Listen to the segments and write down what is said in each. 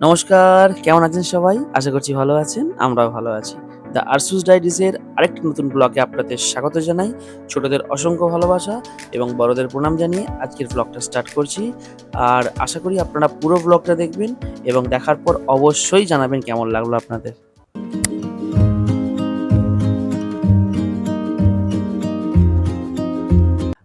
নমস্কার, কেমন আছেন সবাই? আশা করছি ভালো আছেন, আমরাও ভালো আছি। দ্য আরসুস ডাইডিসের আরেকটি নতুন ব্লগে আপনাদের স্বাগত জানাই। ছোটদের অসংখ্য ভালোবাসা এবং বড়দের প্রণাম জানিয়ে আজকের ব্লগটা স্টার্ট করছি। আর আশা করি আপনারা পুরো ব্লগটা দেখবেন এবং দেখার পর অবশ্যই জানাবেন কেমন লাগল আপনাদের।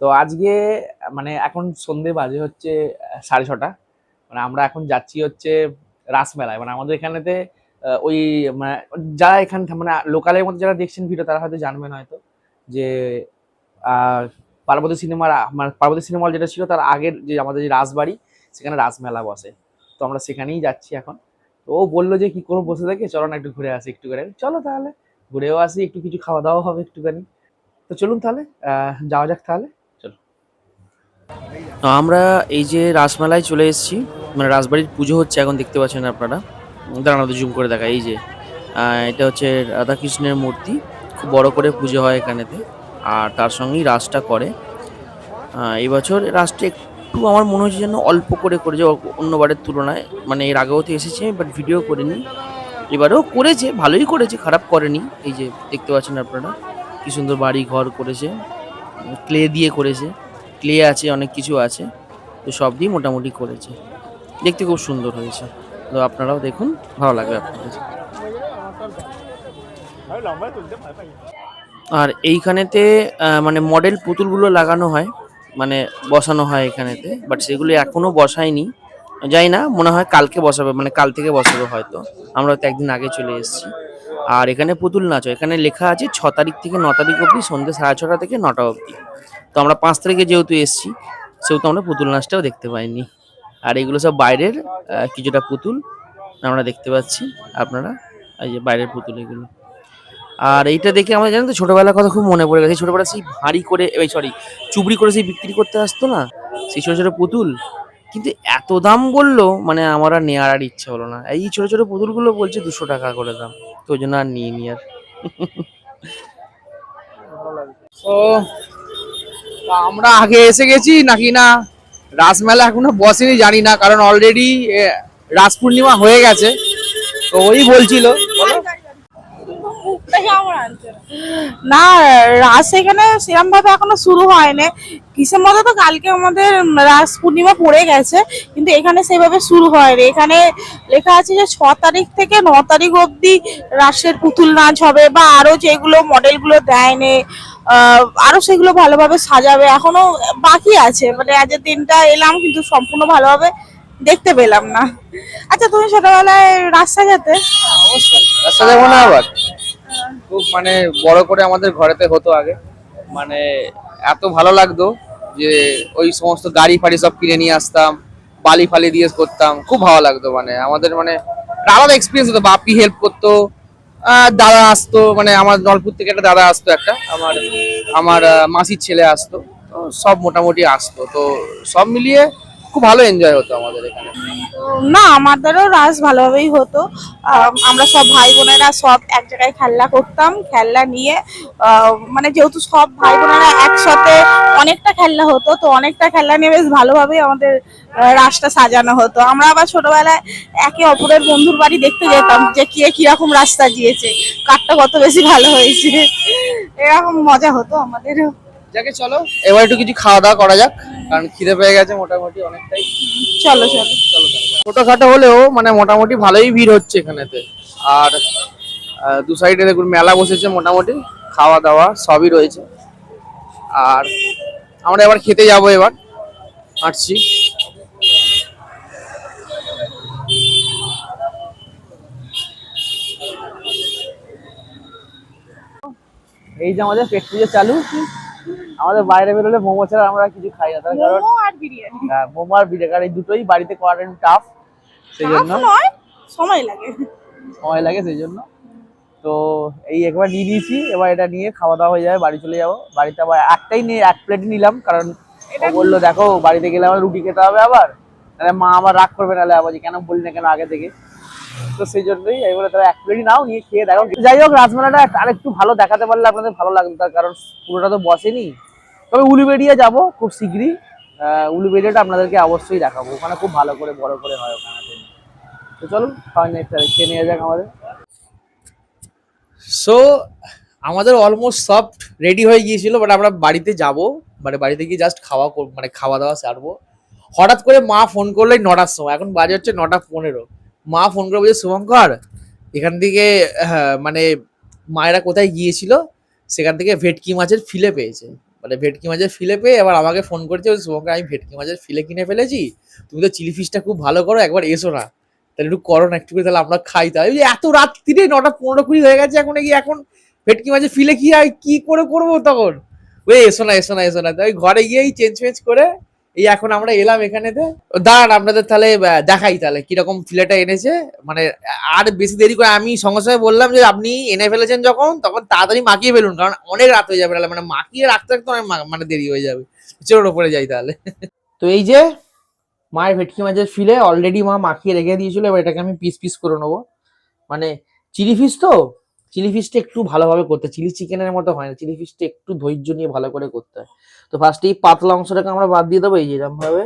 তো আজকে মানে এখন সন্ধে বাজে হচ্ছে সাড়ে ছটা। মানে আমরা এখন যাচ্ছি হচ্ছে রাসমেলায়। মানে আমাদের এখানেতে ওই মানে যারা এখান মানে লোকালের মধ্যে যারা দেখছেন ভিডিও তারা হয়তো জানবেন হয়তো যে পার্বতী সিনেমার মানে পার্বতী সিনেমা যেটা ছিল, তার আগের যে, আমাদের যে রাসবাড়ি সেখানে রাসমেলা বসে। তো আমরা সেখানেই যাচ্ছি এখন। তো ও বলল যে, কি করব, বসে থাকে? চলো না একটু ঘুরে আসি একটু করে চলো তাহলে, ঘুরেও আসি, একটু কিছু খাওয়া দাওয়া হবে একটুখানি। তো চলুন তাহলে যাওয়া যাক তাহলে। আমরা এই যে রাসমেলায় চলে এসেছি মানে রাসবাড়ির পুজো হচ্ছে এখন দেখতে পাচ্ছেন আপনারা। দাঁড়ান জুম করে দেখা এই যে এটা হচ্ছে রাধাকৃষ্ণের মূর্তি। খুব বড় করে পুজো হয় এখানেতে, আর তার সঙ্গেই রাসটা করে। এই বছর রাসটা একটু আমার মনে হচ্ছে যেন অল্প করে করেছে, অ- অন্যবারের তুলনায়। মানে এর আগেও তো এসেছে বাট ভিডিও করিনি। এবারেও করেছে, ভালোই করেছে, খারাপ করেনি। এই যে, দেখতে পাচ্ছেন আপনারা, কি সুন্দর বাড়ি ঘর করেছে ক্লে দিয়ে করেছে। ক্লে আছে, অনেক কিছু আছে, তো সব দিয়ে মোটামুটি করেছে। দেখতে খুব সুন্দর হয়েছে। তো আপনারাও দেখুন, ভালো লাগবে আপনাদের। আর এইখানেতে মানে মডেল পুতুলগুলো লাগানো হয় মানে বসানো হয় এখানেতে বাট সেগুলো এখনও বসায়নি। যাই না, মনে হয় কালকে বসাবে মানে কাল থেকে বসাবে হয়তো। আমরা তো একদিন আগে চলে এসেছি। আর এখানে পুতুল নাচ। এখানে লেখা আছে ছ তারিখ থেকে ন তারিখ অবধি সন্ধ্যে সাড়ে ছটা থেকে নটা অবধি। তো আমরা পাঁচ তারিখে যেহেতু এসেছি, সেহেতু আমরা পুতুল নাচটাও দেখতে পাইনি। আর এগুলো সব বাইরের কিছুটা পুতুল আমরা দেখতে পাচ্ছি, আপনারা, এই যে বাইরের পুতুল এগুলো। আর এইটা দেখে আমরা জানেন তো, ছোটবেলার কথা খুব মনে পড়ে গেছে ছোটবেলা সেই ভারী করে, এই সরি চুবড়ি করে সেই বিক্রি করতে আসতো না, সেই ছোটো ছোটো পুতুল। কিন্তু এত দাম বলল মানে আমার আর নেওয়ার আর ইচ্ছা হলো না। এই ছোটো ছোটো পুতুলগুলো বলছে দুশো টাকা করে দাম, তো ওই জন্য আর নিয়ে নি আর। তা আমরা আগে এসে গেছি, নাকি না? রাসমেলা এখনও বসেনি, জানি না, কারণ অলরেডি রাস পূর্ণিমা হয়ে গেছে। তো ওই বলছিল, বলো। না, রাস এখানে সেরকম ভাবে এখনও শুরু হয়নি। কিসের মধ্যে তো কালকে আমাদের রাস পূর্ণিমা পড়ে গেছে, কিন্তু এখানে সেভাবে শুরু হয়নি। এখানে লেখা আছে যে ছ তারিখ থেকে ন তারিখ অবধি রাসের পুতুল নাচ হবে, বা আরও যেগুলো মডেলগুলো দেয়নি। আরও সেগুলো ভালোভাবে সাজাবে। এখনও বাকি আছে। মানে আজকের দিনটা এলাম, কিন্তু সম্পূর্ণ ভালোভাবে দেখতে পেলাম না। আচ্ছা তুমি ছোটবেলায় রাস সাজাতে? অবশ্যই। রাস্তা যাব না আবার? খুব মানে বড় করে আমাদের ঘরেতে হতো আগে। মানে এত ভালো লাগতো যে ওই সমস্ত গাড়ি ফাড়ি সব কিনে নিয়ে আসতাম, বালি ফালি দিয়ে করতাম। খুব ভালো লাগতো মানে। আমাদের মানে আলাদা এক্সপিরিয়েন্স হতো। বাপি হেল্প করতো দাদা আসতো মানে আমার জলপুর থেকে একটা দাদা আসতো একটা, আমার আমার মাসির ছেলে আসতো, তো সব মোটামুটি আসতো, তো সব মিলিয়ে খুব ভালো এনজয় হতো আমাদের এখানে। না আমাদেরও রাস ভালোভাবেই হতো। আমরা সব ভাই বোনেরা সব এক জায়গায় খেলনা করতাম খেলনা নিয়ে মানে যেহেতু সব ভাই বোনেরা একসাথে অনেকটা খেলনা হতো তো অনেকটা খেলনা নিয়ে বেশ ভালোভাবেই আমাদের রাসটা সাজানো হতো। আমরা আবার ছোটবেলায় একে অপরের বন্ধুর বাড়ি দেখতে যেতাম যে কে কীরকম রাস সাজিয়েছে কারটা কত বেশি ভালো হয়েছে। এরকম মজা হতো আমাদেরও। যাকে চলো এবার একটু কিছু খাওয়া দাওয়া করা যাক। কারণ খিদে পেয়ে গেছে মোটামুটি অনেকটাই। চলো চলো। ছোটখাটো হলেও মানে মোটামুটি ভালোই ভিড় হচ্ছে এখানেতে। আর দু সাইডে দেখুন মেলা বসেছে মোটামুটি খাওয়া দাওয়া সবই রয়েছে। আর আমরা এবার খেতে যাব এবার হাঁটছি। এই যে আমাদের পেট পুজো চালু। আমাদের বাইরে বেরোলে মোমো ছাড়া আমরা কিছু খাই না তার কারণ মোমো আর বিরিয়ানি। হ্যাঁ, মোমো আর বিরিয়ানি কারণ এই দুটোই বাড়িতে করাটা একটু টাফ সেই জন্য। সময় লাগে। সময় লাগে সেই জন্য। তো এই একবার নিয়ে নিয়েছি এবার এটা নিয়ে খাওয়া দাওয়া হয়ে যাবে বাড়ি চলে যাব। বাড়িতে আবার একটাই নিয়ে এক প্লেট নিলাম কারণ বলল দেখো বাড়িতে গেলে আমার রুটি খেতে হবে আবার। তাহলে মা আবার রাগ করবে নাহলে আবার যে কেন বললি না কেন আগে থেকে? তো সেই জন্যই বলে তাহলে এক প্লেটই নাও নিয়ে খেয়ে দেখো। যাই হোক রাজমালাটা আর একটু ভালো দেখাতে পারলে আপনাদের ভালো লাগতো তার কারণ পুরোটা তো বসেনি। তবে উলুবেড়িয়া যাব খুব শীঘ্রই উলুবেড়িয়াটা আপনাদেরকে অবশ্যই দেখাবো। ওখানে খুব ভালো করে, বড় করে হয় ওখানে। তো চলো খাওয়া নিয়ে একটা খেয়ে নেওয়া যাক আমাদের। সো আমাদের অলমোস্ট সব রেডি হয়ে গিয়েছিল বাট আমরা বাড়িতে যাব। মানে বাড়িতে গিয়ে জাস্ট খাওয়া মানে খাওয়া দাওয়া সারবো। হঠাৎ করে মা ফোন করল এই নটার সময়। এখন বাজে হচ্ছে নটা পনেরো। মা ফোন করে বলছে, শুভঙ্কর, এখান থেকে মানে মায়েরা কোথায় গিয়েছিল? সেখান থেকে ভেটকি মাছের ফিলে পেয়েছে। মানে ভেটকি মাছের ফিলে পেয়ে এবার আমাকে ফোন করছে শুভঙ্কর আমি ভেটকি মাছের ফিলে কিনে ফেলেছি, তুমি তো চিলি ফিশটা খুব ভালো করো, একবার এসো না। তাহলে একটু করো না একটু করে তাহলে আমরা খাই তাই এত রাত্রিরে নটা পনেরো কুড়ি হয়ে গেছে এখন কি এখন ভেটকি মাছের ফিলে কি হয় কি করে করব তখন? ওই এসো না এসো না এসো না। তাই ঘরে গিয়েই চেঞ্জ ফেঞ্জ করে এই এখন আমরা এলাম এখানেতে দাঁড়ান, আপনাদের তাহলে দেখাই তাহলে কীরকম ফিলেটা এনেছে। মানে আর বেশি দেরি করে আমি সঙ্গে সঙ্গে বললাম যে, আপনি এনে ফেলেছেন যখন, তখন তাড়াতাড়ি মাখিয়ে ফেলুন, কারণ অনেক রাত হয়ে যাবে তাহলে। মানে মাখিয়ে রাখতে রাখতে অনেক মানে দেরি হয়ে যাবে। চলোর ওপরে যাই তাহলে। তো এই যে, মায়ের ভেটকি মাছের ফিলে অলরেডি মা মাখিয়ে রেখে দিয়েছিল, এবার এটাকে আমি পিস পিস করে নেব। মানে চিলি ফিশ তো? চিলি ফিশটা একটু ভালোভাবে করতে চিলি চিকেনের মতো হয় না। চিলি ফিশটা একটু ধৈর্য নিয়ে ভালো করে করতে হয়। তো ফার্স্টে এই পাতলা অংশটাকে আমরা বাদ দিয়ে দেবো। এই যে এরকম ভাবে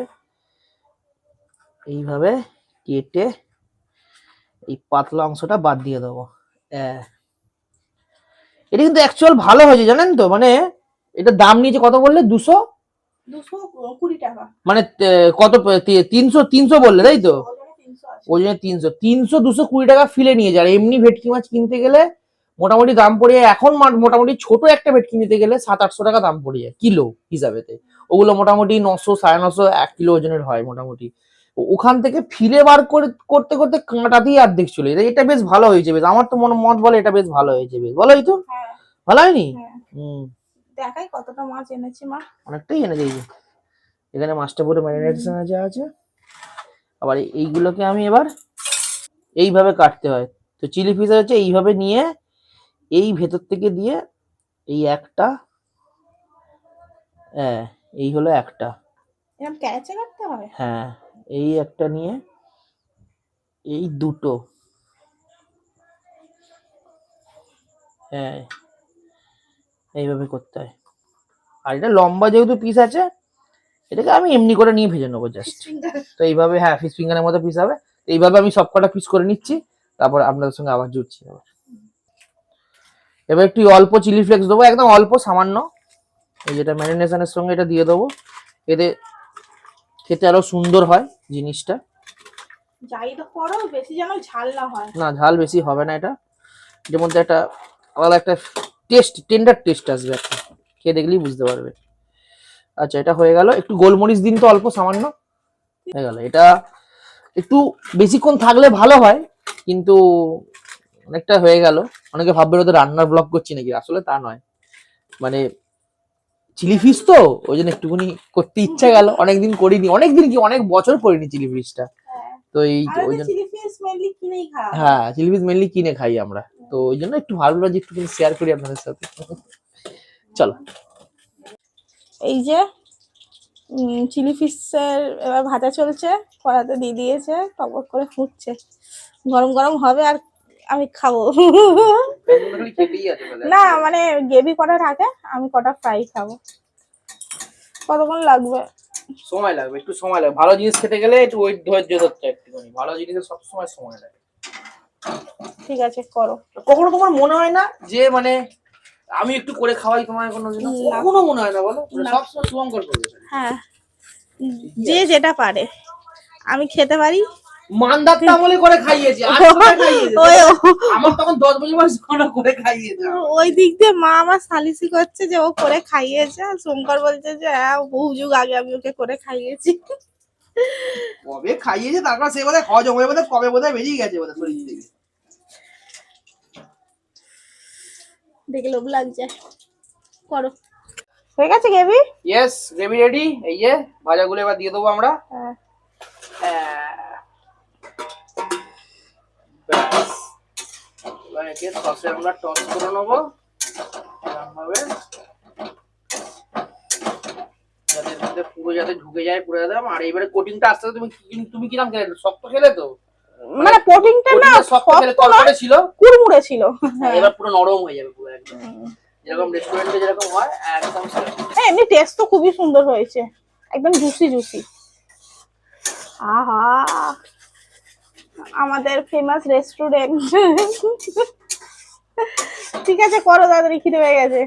এইভাবে কেটে এই পাতলা অংশটা বাদ দিয়ে দেবো। এটা কিন্তু অ্যাকচুয়াল ভালো হয়েছে জানেন তো? মানে এটা দাম নিয়েছে কত বললে? দুশো? মানে কত তিনশো তিনশো বললে তাই তো? ওজনে তিনশো ওই জন্য তিনশো। তিনশো দুশো কুড়ি টাকা ফিলে নিয়ে যায় এমনি ভেটকি মাছ কিনতে গেলে মোটামুটি দাম পড়ে যায় এখন মোটামুটি ছোট একটা ভেটকি কিনতে গেলে সাত আটশো টাকা দাম পড়ে যায় কিলো হিসাবেতে। ওগুলো মোটামুটি নশো সাড়ে নশো এক কিলো ওজনের হয় মোটামুটি। ওখান থেকে ফিলে বার করে করতে করতে কাঁটাতেই অর্ধেক চলে যায়। এটা বেশ ভালো হয়েছে বেশ। আমার তো মনে মত বলে এটা বেশ ভালো হয়েছে বেশ। ভালোই তো হ্যাঁ। ভালো হয়নি? হ্যাঁ। হম। দেখাই কতটা মাছ এনেছি মা। অনেকটাই এনে দিয়েছে এখানে মাছটা পুরো ম্যারিনেশন আছে আছে। আবার এইগুলোকে আমি এবার এইভাবে কাটতে হয়। তো চিলি ফিশ হচ্ছে এইভাবে নিয়ে এই ভেতর থেকে দিয়ে এই একটা হ্যাঁ এই হলো একটা। হয় হ্যাঁ এই একটা নিয়ে এই দুটো। হ্যাঁ এইভাবে করতে হয়। আর এটা লম্বা যেহেতু পিস আছে এটাকে আমি এমনি করে নিয়ে ভেজে নেব জাস্ট তো এইভাবে হ্যাঁ ফিস ফিঙ্গারের মতো পিস হবে। এইভাবে আমি সব কটা পিস করে নিচ্ছি তারপর আপনাদের সঙ্গে আবার জুড়ছি আবার। এবার একটু অল্প চিলি ফ্লেক্স দেবো একদম অল্প সামান্য। এই যেটা ম্যারিনেশনের সঙ্গে এটা দিয়ে দেবো। এতে খেতে আরও সুন্দর হয় জিনিসটা। যাই তো করো বেশি যেন ঝাল না হয়। না ঝাল বেশি হবে না এটা। এটার মধ্যে একটা আলাদা একটা টেস্ট টেন্ডার টেস্ট আসবে একটা। খেয়ে দেখলেই বুঝতে পারবে। আচ্ছা এটা হয়ে গেল। একটু গোলমরিচ দিন তো অল্প সামান্য। হয়ে গেল। এটা একটু বেশিক্ষণ থাকলে ভালো হয় কিন্তু অনেকটা হয়ে গেল। অনেকে ভাববে ওদের রান্নার ব্লগ করছি নাকি আসলে তা নয়। মানে চিলি ফিশ তো ওই জন্য একটুখানি করতে ইচ্ছা গেল। অনেকদিন করিনি অনেকদিন কি অনেক বছর করিনি চিলি ফিশটা হ্যাঁ। তো এই ওই জন্য হ্যাঁ। চিলি ফিশ মেনলি কিনে খাই আমরা। তো ওই জন্য একটু ভালো লাগে একটু শেয়ার করি আপনাদের সাথে। চলো। এই যে চিলি ফিশের এবার ভাজা চলছে কড়াতে দিয়ে দিয়েছে টক করে ফুটছে। গরম গরম হবে আর আমি খাব। না মানে গ্রেভি কটা থাকে আমি কটা ফ্রাই খাব। কতক্ষণ লাগবে? সময় লাগবে একটু সময় লাগবে। ভালো জিনিস খেতে গেলে একটু ওই ধৈর্য ধরতে একটুখানি। ভালো জিনিসের সবসময় সময় লাগে। ঠিক আছে করো। কখনো তোমার মনে হয় না যে মানে আমি একটু করে খাওয়াই তোমার কোনো না। কখনো মনে হয় না বলো? না। সবসময় শুভঙ্কর করবে হ্যাঁ। যে যেটা পারে। আমি খেতে পারি আমলে করে খাইয়েছি করে খাইয়েছে। আমার তখন দশ বছর বয়স করে খাইয়েছে। ওই দিক দিয়ে মা আমার সালিসি করছে যে ও করে খাইয়েছে আর শঙ্কর বলছে যে হ্যাঁ বহু যুগ আগে আমি ওকে করে খাইয়েছি। কবে খাইয়েছে? তারপর সে বোধহয় হজম হয়ে বোধহয় কবে বোধহয় বেরিয়ে গেছে বোধহয় শরীর থেকে। দেখে লোভ লাগছে। করো। হয়ে গেছে গেবি ইয়েস গ্রেভি রেডি এই যে ভাজাগুলো এবার দিয়ে দেবো আমরা। হ্যাঁ। সসে আমরা টস করে নেব। এরকমভাবে। যাতে মধ্যে পুরো যাতে ঢুকে যায় পুরো একদম আর এবারে কোটিংটা আস্তে আস্তে তুমি কি- তুমি খেলে? শক্ত খেলে তো? মানে প্রোটিনটা না শক্ত খেলে শক্ত ছিল? কুড়মুড়ে ছিল। হ্যাঁ এবার পুরো নরম হয়ে যাবে পুরো একদম। যেরকম রেস্টুরেন্টে যেরকম হয় একদম হ্যাঁ, এমনি টেস্ট তো খুবই সুন্দর হয়েছে। একদম জুসি জুসি আহা! আমাদের ফেমাস রেস্টুরেন্ট ঠিক আছে করো তাড়াতাড়ি খিদে হয়ে গেছে।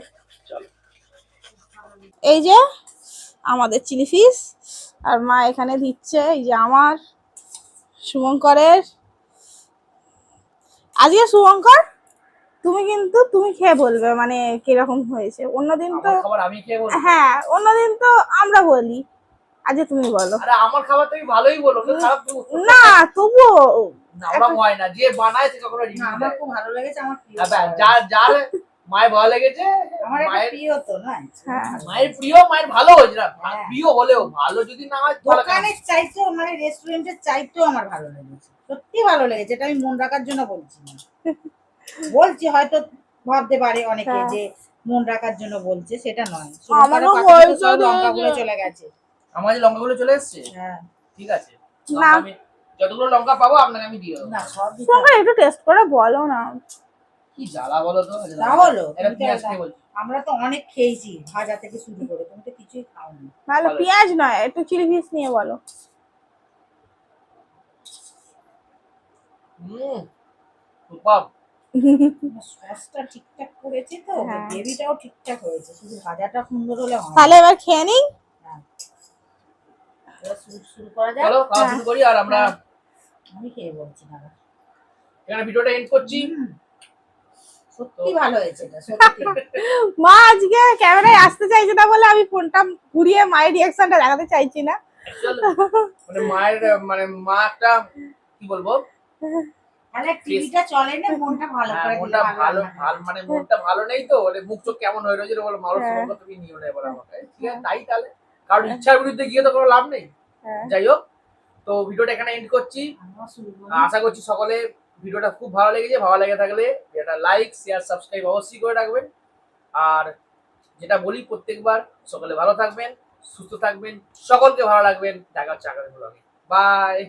এই যে আমাদের চিলি ফিস আর মা এখানে দিচ্ছে এই যে আমার শুভঙ্করের। আজকে শুভঙ্কর তুমি কিন্তু তুমি খেয়ে বলবে মানে কীরকম হয়েছে। অন্যদিন তো হ্যাঁ অন্যদিন তো আমরা বলি। আজকে তুমি বলো। আরে আমার খাবার তুমি ভালোই বলো খারাপ না তবুও না ওরকম হয় না যে বানায় সে কখনো না, আমার খুব ভালো লেগেছে আমার যার যার মায়ের ভালো লেগেছে আমার মায়ের প্রিয় তো না? হ্যাঁ। মায়ের প্রিয় মায়ের ভালো হয়েছে না হ্যাঁ। প্রিয় হলেও ভালো যদি না হয় তাহলে কেন? দোকানের চাইতেও মানে রেস্টুরেন্টের চাইতেও আমার ভালো লেগেছে। সত্যি ভালো লেগেছে এটা আমি মন রাখার জন্য বলছি বলছি হয়তো ভাবতে পারে অনেকে হ্যাঁ। যে মন রাখার জন্য বলছে সেটা নয়। আমারও লঙ্কাগুলো চলে গেছে। আমার যে লঙ্কাগুলো চলে এসছে? হ্যাঁ। ঠিক আছে। না। আমি যতগুলো লঙ্কা পাবো আপনাকে আমি দিয়ে দেবো। না সব দিতে একটু টেস্ট করে বলো না। কি জ্বালা বলো তো? তা হলো, এটা পেঁয়াজ খেয়ে বলছি। আমরা তো অনেক খেয়েছি ভাজা থেকে শুরু করে তুমি তো কিছুই খাওনি। ভালো ভালো। পেঁয়াজ নয় একটু চিলি ফিশ নিয়ে বলো। হুম সুপার সসটা ঠিকঠাক করেছে তো হ্যাঁ। গ্রেভিটাও ঠিকঠাক হয়েছে শুধু ভাজাটা সুন্দর হলে হয় তাহলে এবার খেয়ে নিই। শুরু শুরু করা যাক। চলো খাওয়া হ্যাঁ। শুরু করি আর আমরা আমি খেয়ে বলছি না এখানে ভিডিওটা এন্ড করছি। সত্যি ভালো হয়েছে মা আজকে ক্যামেরায় আসতে চাইছে না বলে আমি ফোনটা ঘুরিয়ে মায়ের রিয়াকশনটা দেখাতে চাইছি না। মানে মায়ের মানে মা একটা কি বলব? তাহলে টিভিটা চলে না মনটা ভালো হ্যাঁ, করে মনটা ভালো মানে মনটা ভালো নেই তো মানে মুখ চোখ কেমন হয়ে রয়েছে বলো মারো হ্যাঁ। তুমি আমাকে। ঠিক আছে তাই তাহলে। কারণ ইচ্ছার বিরুদ্ধে গিয়ে তো কোনো লাভ নেই। হ্যাঁ। যাই হোক তো ভিডিওটা এখানে এন্ড করছি। আশা করছি সকলে ভিডিওটা খুব ভালো লেগেছে। ভালো লেগে থাকলে এটা লাইক শেয়ার সাবস্ক্রাইব অবশ্যই করে রাখবেন। আর যেটা বলি প্রত্যেকবার সকলে ভালো থাকবেন সুস্থ থাকবেন সকলকে ভালো রাখবেন। দেখা হচ্ছে আগামী ব্লগে বাই।